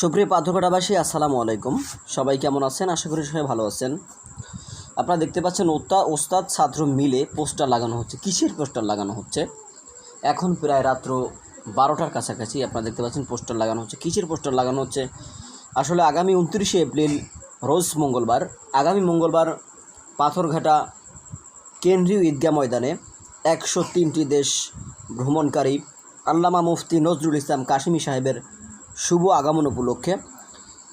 সুপ্রিয় পাথরঘাটাবাসী আসসালামু আলাইকুম। সবাই কেমন আছেন? আশা করি সবাই ভালো আছেন। আপনারা দেখতে পাচ্ছেন ওস্তা ওস্তাদ ছাত্র মিলে পোস্টার লাগানো হচ্ছে। কিসের পোস্টার লাগানো হচ্ছে? এখন প্রায় রাত্র বারোটার কাছাকাছি আপনারা দেখতে পাচ্ছেন পোস্টার লাগানো হচ্ছে। কিসের পোস্টার লাগানো হচ্ছে? আসলে আগামী উনত্রিশে এপ্রিল, রোজ মঙ্গলবার, আগামী মঙ্গলবার পাথরঘাটা কেন্দ্রীয় ঈদগাহ ময়দানে একশো তিনটি দেশ ভ্রমণকারী আল্লামা মুফতি নজরুল ইসলাম কাশিমি সাহেবের শুভ আগমন উপলক্ষে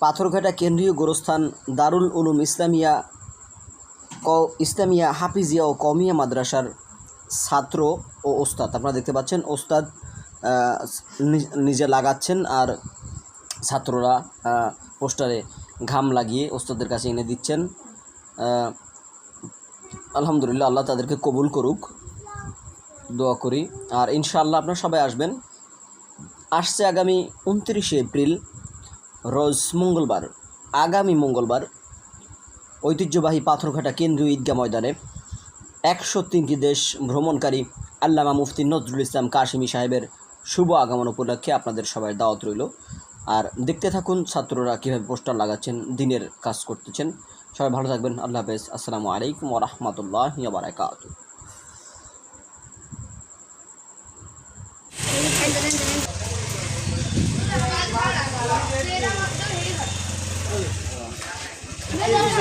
পাথরঘাটা কেন্দ্রীয় গোরস্থান দারুল উলুম ইসলামিয়া ক, ইসলামিয়া হাফিজিয়া ও কমিয়া মাদ্রাসার ছাত্র ও ওস্তাদ। আপনারা দেখতে পাচ্ছেন, ওস্তাদ নিজে লাগাচ্ছেন আর ছাত্ররা পোস্টারে ঘাম লাগিয়ে ওস্তাদের কাছে এনে দিচ্ছেন। আলহামদুলিল্লাহ, আল্লাহ তাদেরকে কবুল করুক। দোয়া করি। আর ইনশাআল্লাহ আপনারা সবাই আসবেন। আসছে আগামী উনত্রিশে এপ্রিল, রোজ মঙ্গলবার, আগামী মঙ্গলবার ঐতিহ্যবাহী পাথরঘাটা কেন্দ্রীয় ঈদগাহ ময়দানে একশো তিনটি দেশ ভ্রমণকারী আল্লামা মুফতি নজরুল ইসলাম কাশিমি সাহেবের শুভ আগমন উপলক্ষে আপনাদের সবাই দাওয়াত রইল। আর দেখতে থাকুন ছাত্ররা কীভাবে পোস্টার লাগাচ্ছেন, দিনের কাজ করতেছেন। সবাই ভালো থাকবেন। আল্লাহ হাফেজ। আসসালামু আলাইকুম ওরহমতুল্লাহ বারাকাত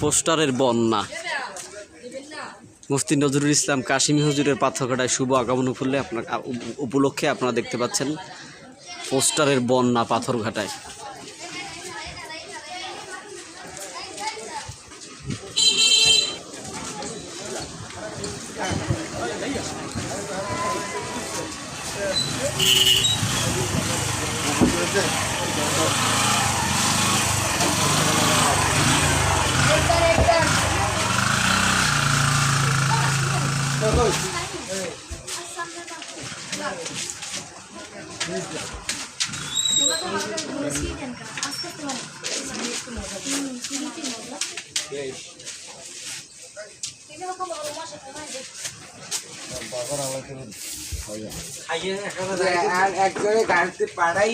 পোস্টারের বন্যা। মুফতি নজরুল ইসলাম কাশিমি হুজুরের পাথরঘাটায় শুভ আগমন উপলক্ষে আপনার উপলক্ষে আপনারা দেখতে পাচ্ছেন পোস্টারের বন্যা পাথরঘাটায়। খাইয়ে আর একজনে গাড়িতে পাড়াই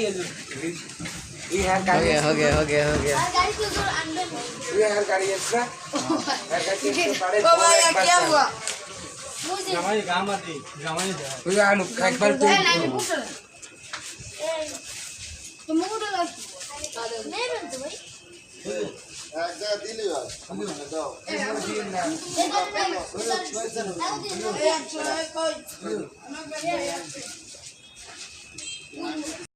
এই হ্যাঁ গাড়ি हो गया हो गया हो गया এই হ্যাঁ গাড়ি এসরা আর গাড়ি পাড়ে জামাই গামাতি জামাই তুই আনু একবার তুই এক জায়গায় দিলি দাও Hey,